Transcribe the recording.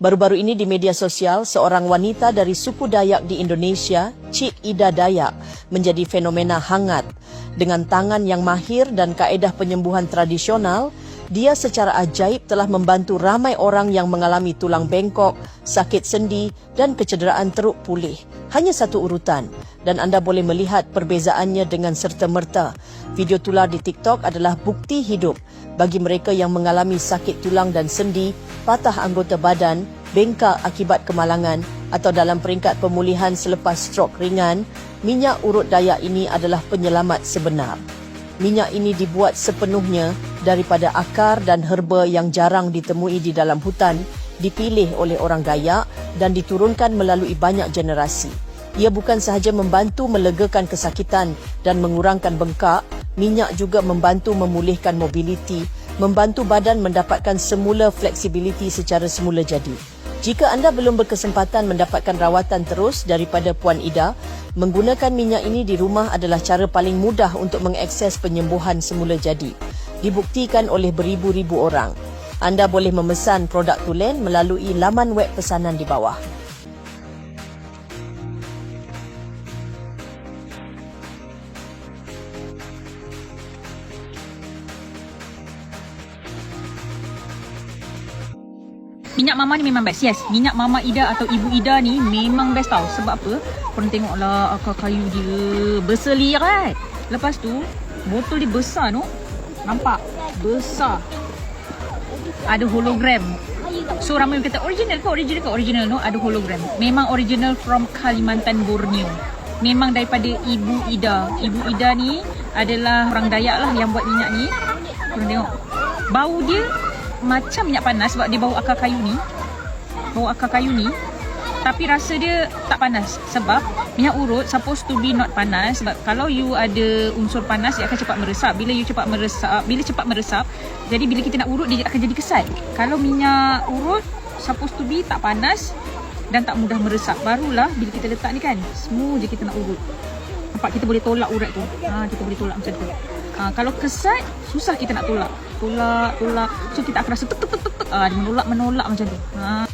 Baru-baru ini di media sosial, seorang wanita dari suku Dayak di Indonesia, Cik Ida Dayak, menjadi fenomena hangat. Dengan tangan yang mahir dan kaedah penyembuhan tradisional, dia secara ajaib telah membantu ramai orang yang mengalami tulang bengkok, sakit sendi dan kecederaan teruk pulih. Hanya satu urutan dan anda boleh melihat perbezaannya dengan serta-merta. Video tular di TikTok adalah bukti hidup bagi mereka yang mengalami sakit tulang dan sendi, patah anggota badan, bengkak akibat kemalangan atau dalam peringkat pemulihan selepas strok ringan, minyak urut dayak ini adalah penyelamat sebenar. Minyak ini dibuat sepenuhnya daripada akar dan herba yang jarang ditemui di dalam hutan, dipilih oleh orang Dayak dan diturunkan melalui banyak generasi. Ia bukan sahaja membantu melegakan kesakitan dan mengurangkan bengkak, minyak juga membantu memulihkan mobiliti, membantu badan mendapatkan semula fleksibiliti secara semula jadi. Jika anda belum berkesempatan mendapatkan rawatan terus daripada Puan Ida, menggunakan minyak ini di rumah adalah cara paling mudah untuk mengakses penyembuhan semula jadi. Dibuktikan oleh beribu-ribu orang. Anda boleh memesan produk Tulen melalui laman web pesanan di bawah. Minyak mama ni memang best. Yes, minyak mama Ida atau ibu Ida ni memang best tau. Sebab apa? Korang tengoklah akar kayu dia berselirat. Lepas tu, botol dia besar tu. Nampak? Besar. Ada hologram. So ramai orang kata original ke original ke original no ada hologram. Memang original from Kalimantan Borneo. Memang daripada Ibu Ida. Ibu Ida ni adalah orang Dayak lah yang buat minyak ni. Korang tengok. Bau dia macam minyak panas sebab dia bau akar kayu ni. Bau akar kayu ni. Tapi rasa dia tak panas sebab minyak urut supposed to be not panas sebab kalau you ada unsur panas dia akan cepat meresap. Bila you cepat meresap, bila cepat meresap, jadi bila kita nak urut dia akan jadi kesat. Kalau minyak urut supposed to be tak panas dan tak mudah meresap. Barulah bila kita letak ni kan, semua je kita nak urut. Nampak kita boleh tolak urat tu. Ha, kita boleh tolak macam tu. Ha, kalau kesat, susah kita nak tolak. Tolak, tolak. So kita akan rasa tuk tuk tuk tuk. Ha, dia menolak, menolak macam tu. Ha.